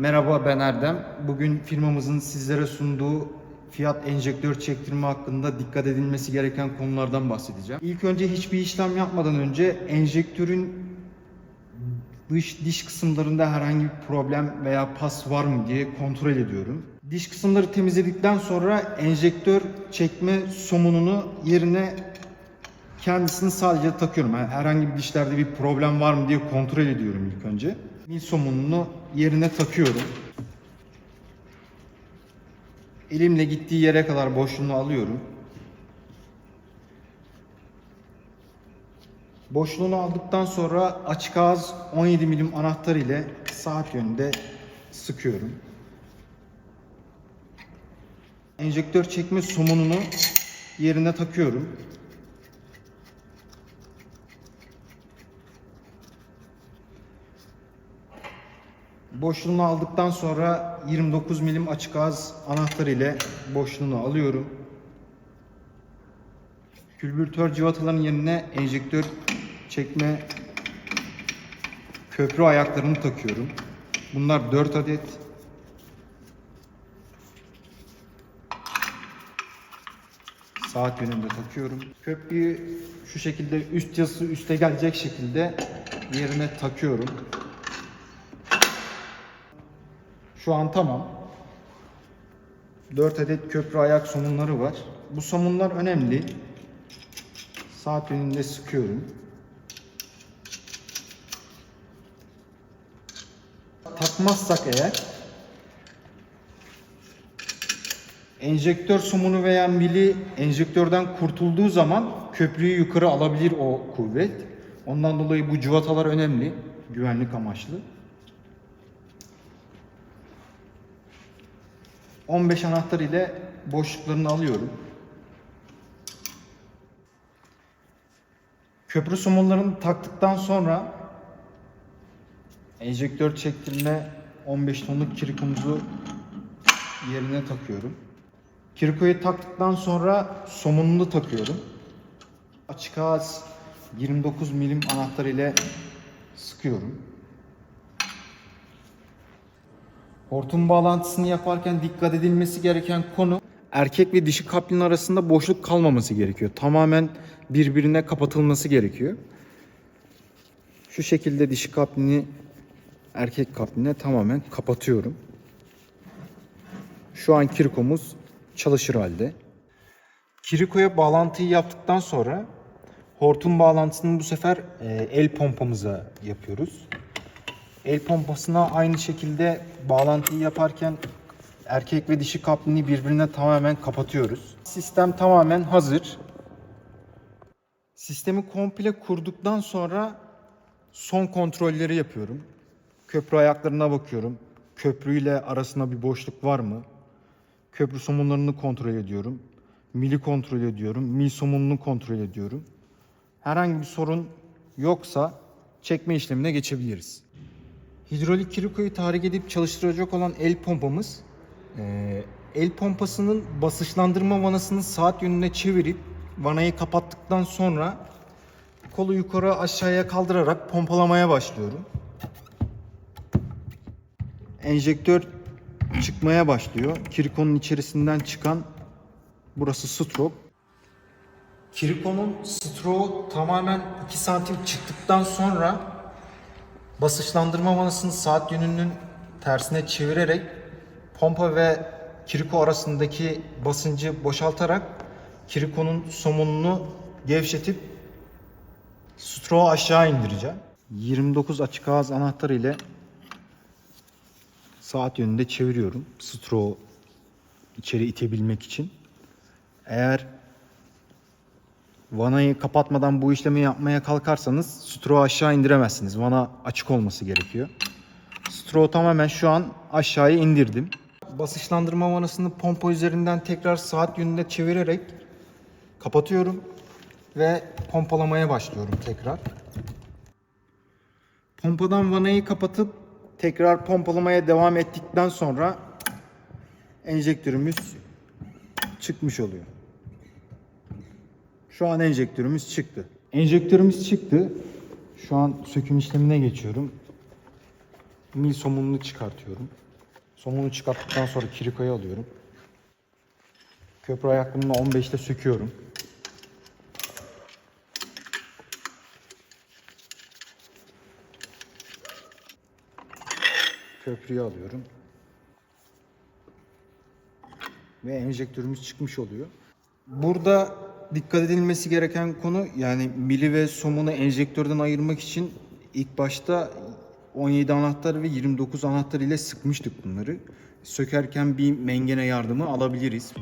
Merhaba ben Erdem. Bugün firmamızın sizlere sunduğu fiyat enjektör çektirme hakkında dikkat edilmesi gereken konulardan bahsedeceğim. İlk önce hiçbir işlem yapmadan önce enjektörün dış diş kısımlarında herhangi bir problem veya pas var mı diye kontrol ediyorum. Diş kısımları temizledikten sonra enjektör çekme somununu yerine kendisini sadece takıyorum. Yani herhangi bir dişlerde bir problem var mı diye kontrol ediyorum ilk önce. Mil somununu yerine takıyorum. Elimle gittiği yere kadar boşluğunu alıyorum. Boşluğunu aldıktan sonra açık ağız 17 milim anahtar ile saat yönünde sıkıyorum. Enjektör çekme somununu yerine takıyorum. Boşluğunu aldıktan sonra 29 milim açık ağız anahtar ile boşluğunu alıyorum. Külbürtör civataların yerine enjektör çekme köprü ayaklarını takıyorum. Bunlar 4 adet. Saat yönünde takıyorum. Köprüyü şu şekilde üst yazısı üste gelecek şekilde yerine takıyorum. Şu an tamam. 4 adet köprü ayak somunları var. Bu somunlar önemli. Saat yönünde sıkıyorum. Takmazsak eğer enjektör somunu veya mili enjektörden kurtulduğu zaman köprüyü yukarı alabilir o kuvvet. Ondan dolayı bu cıvatalar önemli güvenlik amaçlı. 15 anahtar ile boşluklarını alıyorum. Köprü somunlarını taktıktan sonra enjektör çektirme 15 tonluk kirikomuzu yerine takıyorum. Kirikoyu taktıktan sonra somununu takıyorum. Açık ağız 29 milim anahtar ile sıkıyorum. Hortum bağlantısını yaparken dikkat edilmesi gereken konu erkek ve dişi kaplin arasında boşluk kalmaması gerekiyor. Tamamen birbirine kapatılması gerekiyor. Şu şekilde dişi kaplini erkek kapline tamamen kapatıyorum. Şu an kirikomuz çalışır halde. Kirikoya bağlantıyı yaptıktan sonra hortum bağlantısını bu sefer e, el pompamıza yapıyoruz. El pompasına aynı şekilde bağlantıyı yaparken erkek ve dişi kaplini birbirine tamamen kapatıyoruz. Sistem tamamen hazır. Sistemi komple kurduktan sonra son kontrolleri yapıyorum. Köprü ayaklarına bakıyorum. Köprüyle arasında bir boşluk var mı? Köprü somunlarını kontrol ediyorum. Mili kontrol ediyorum. Mil somununu kontrol ediyorum. Herhangi bir sorun yoksa çekme işlemine geçebiliriz. Hidrolik kirikoyu tahrik edip çalıştıracak olan el pompamız eee, el pompasının basınçlandırma vanasını saat yönüne çevirip vanayı kapattıktan sonra kolu yukarı aşağıya kaldırarak pompalamaya başlıyorum. Enjektör çıkmaya başlıyor. Kirikonun içerisinden çıkan burası strop. Kirikonun stroğu tamamen 2 santim çıktıktan sonra basınçlandırma vanasını saat yönünün tersine çevirerek pompa ve kiriko arasındaki basıncı boşaltarak kirikonun somununu gevşetip stroğu aşağı indireceğim. 29 açık ağız anahtarı ile saat yönünde çeviriyorum. Stroğu içeri itebilmek için. Eğer Vanayı kapatmadan bu işlemi yapmaya kalkarsanız stroğu aşağı indiremezsiniz. Vana açık olması gerekiyor. Stroğu tamamen şu an aşağıya indirdim. Basınçlandırma vanasını pompa üzerinden tekrar saat yönünde çevirerek kapatıyorum ve pompalamaya başlıyorum tekrar. Pompadan vanayı kapatıp tekrar pompalamaya devam ettikten sonra enjektörümüz çıkmış oluyor. Şu an enjektörümüz çıktı. Enjektörümüz çıktı. Şu an söküm işlemine geçiyorum. Mil somununu çıkartıyorum. Somunu çıkarttıktan sonra kirikayı alıyorum. Köprü ayaklarını 15'te söküyorum. Köprüyü alıyorum. Ve enjektörümüz çıkmış oluyor. Burada dikkat edilmesi gereken konu yani mili ve somunu enjektörden ayırmak için ilk başta 17 anahtar ve 29 anahtar ile sıkmıştık bunları. Sökerken bir mengene yardımı alabiliriz.